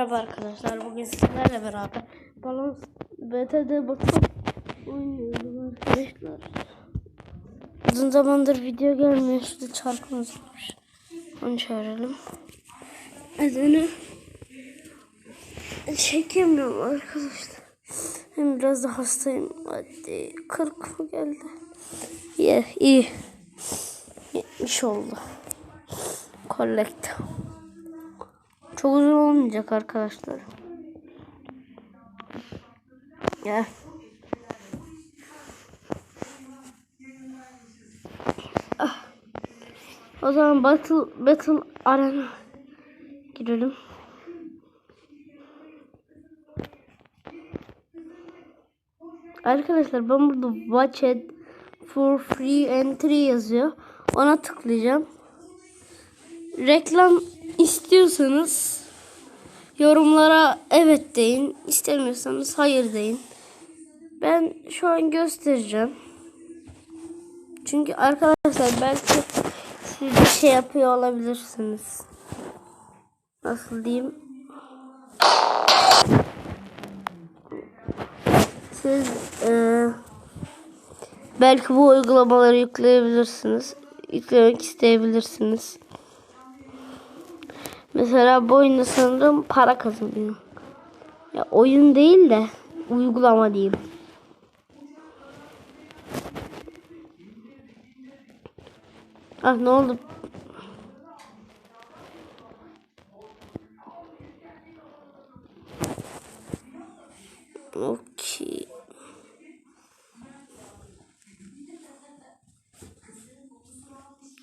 Merhaba arkadaşlar bugün sizlerle beraber balon BTD bakıp oynuyoruz arkadaşlar. Uzun zamandır video gelmiyor işte çarkımız var. Onu çağıralım. Adını çekemiyorum arkadaşlar. Hem biraz da hastayım. Hadi 40 mı geldi? İyi iyi. 70 oldu. Collect. Çok uzun olmayacak arkadaşlar. Gel. Ah. O zaman Battle Battle Arena girelim. Arkadaşlar ben burada watch it for free entry yazıyor. Ona tıklayacağım. Reklam istiyorsanız yorumlara evet deyin. İstemiyorsanız hayır deyin. Ben şu an göstereceğim. Çünkü arkadaşlar belki siz bir şey yapıyor olabilirsiniz. Nasıl diyeyim? Siz e, belki bu uygulamaları yükleyebilirsiniz. Yüklemek isteyebilirsiniz. Mesela bu oyunda sanırım para kazanıyor. Ya oyun değil de uygulama diyeyim. Ah ne oldu? Okey.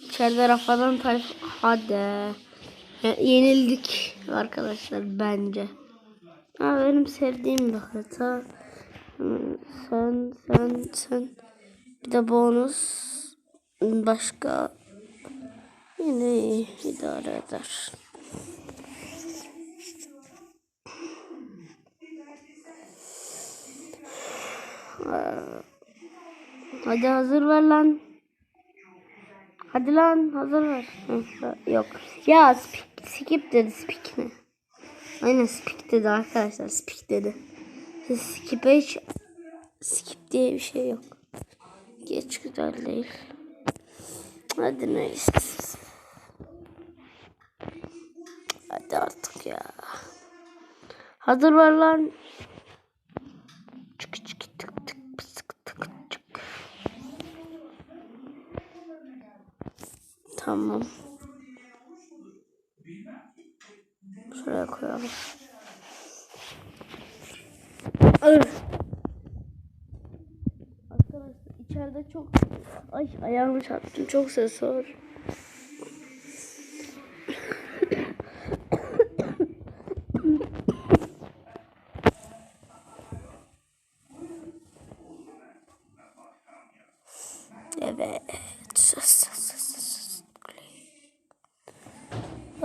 İçeride rafadan tayfa. Hadi. Ya, yenildik arkadaşlar bence. Ha, benim sevdiğim bir harita. Hmm, Sen, sen, sen. Bir de bonus. Başka. Yine iyi, idare eder. Hadi hazır ver lan. Hadi lan hazır. Hı, Yok. Ya speak, skip dedi speak ne? Aynen speak dedi arkadaşlar speak dedi. Siz skip'e hiç skip diye bir şey yok. Geç güzel değil. Hadi neyse. Hadi artık ya. Hazır ver lan. Tamam. Şuraya koyalım. Arkadaşlar içeride çok ay ayağımı çarptım çok ses var.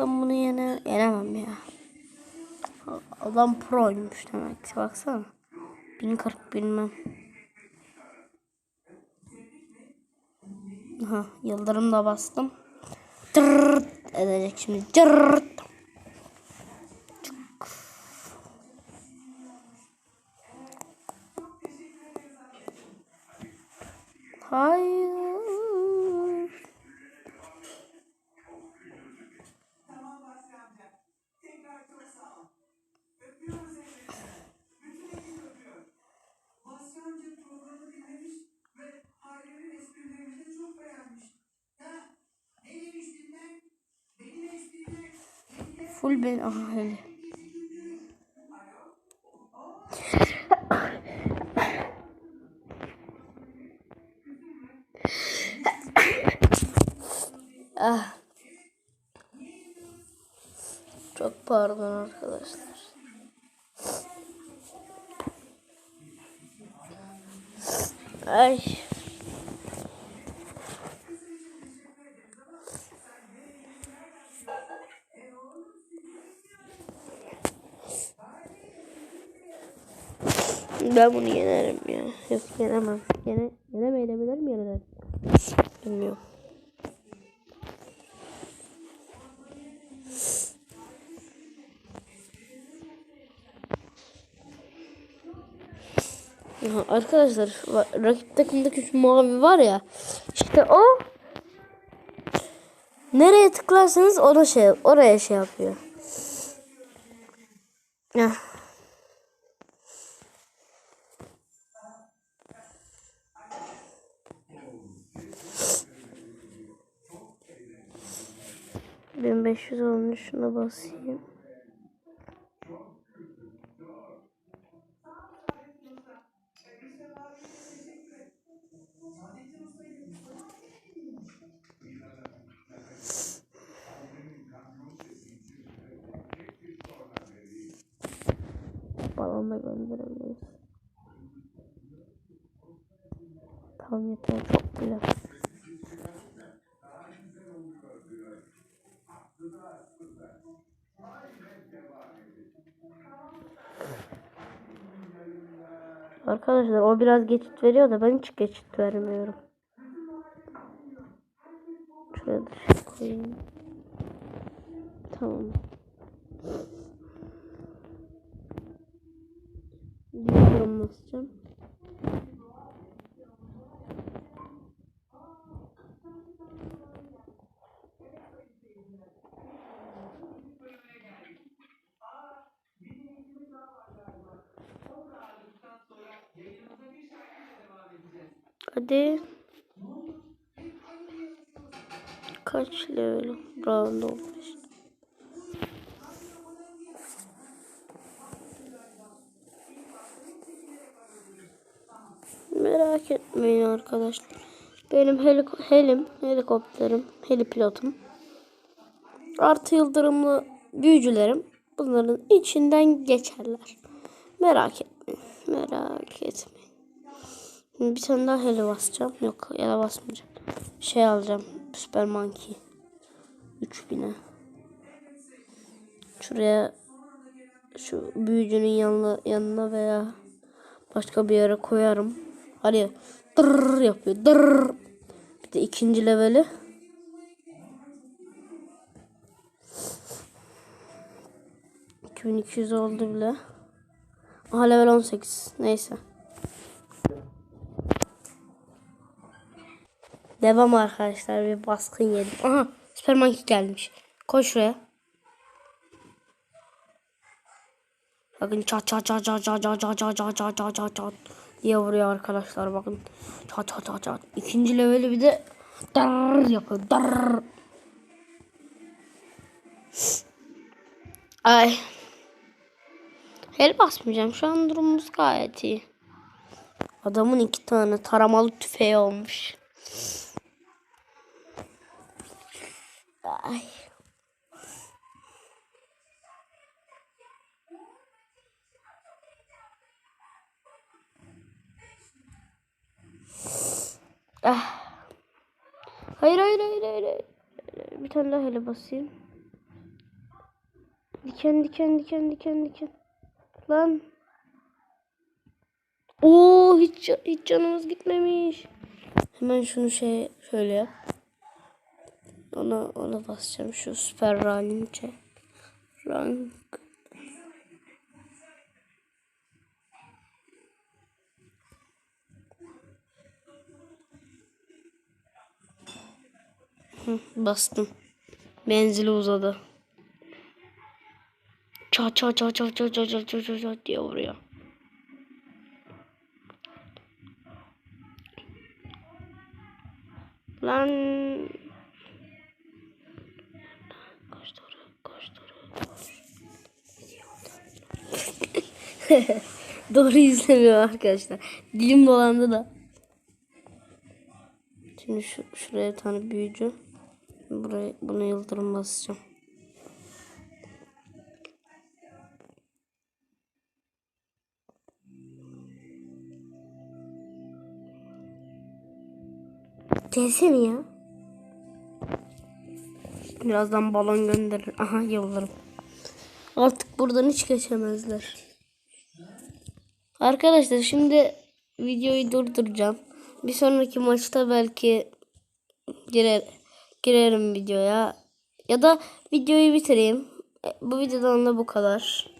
Ben bunu yene yenemem ya. Adam proymuş demek ki baksana. 1040 bilmem. Aha, yıldırım da bastım. Tırırt edecek şimdi. Çık. Hayır. Full ben aha ah. Çok pardon arkadaşlar. Ay. Ben bunu yenerim ya. Yok yenemem. Yene, yenemeyebilir mi yeniden? Bilmiyorum. Aha, arkadaşlar rakip takımdaki şu mavi var ya işte o nereye tıklarsanız ona şey oraya şey yapıyor. Heh. 1500 olmuş. Şuna basayım. Balon da gönderemeyiz. Tamam yeter. Arkadaşlar o biraz geçit veriyor da ben hiç geçit vermiyorum. Şuraya dışarı koyayım. Tamam. Yıldırım basacağım. Hadi. Kaç level? Round olmuş. Merak etmeyin arkadaşlar. Benim helik helim, helikopterim, helipilotum. Artı yıldırımlı büyücülerim bunların içinden geçerler. Merak etmeyin. Merak etmeyin. Bir tane daha heli basacağım. Yok da basmayacağım. Şey alacağım. Süper Monkey. 3000'e. Şuraya şu büyücünün yanına, yanına veya başka bir yere koyarım. Hadi dırr yapıyor. Dırr. Bir de ikinci leveli. ...2200 oldu bile. Aha level 18. Neyse. Devam arkadaşlar. Bir baskın yedim. Aha Superman gelmiş. Koş şuraya. Bakın çat çat çat çat çat çat çat çat çat çat çat çat çat diye vuruyor arkadaşlar bakın. Çat çat çat çat. İkinci leveli bir de dar yapıyor. Dar. Ay. El basmayacağım. Şu an durumumuz gayet iyi. Adamın iki tane taramalı tüfeği olmuş. Hayır hayır hayır hayır. Bir tane daha hele basayım. Diken diken diken diken diken. Lan. Oo hiç hiç canımız gitmemiş. Hemen şunu şey şöyle yap. Ona ona basacağım şu süper ranince. Rank. Bastım. Menzili uzadı. Çat çat çat çat çat çat çat çat çat diye vuruyor. Lan. Koş doğru, koş doğru, doğru izlemiyor arkadaşlar. Dilim dolandı da. Şimdi şu, şuraya tane büyücü. Buraya buna yıldırım basacağım. Gelsene ya. Birazdan balon gönderir. Aha yıldırım. Artık buradan hiç geçemezler. Arkadaşlar şimdi videoyu durduracağım. Bir sonraki maçta belki girer, girerim videoya. Ya da videoyu bitireyim. E, Bu videodan da bu kadar.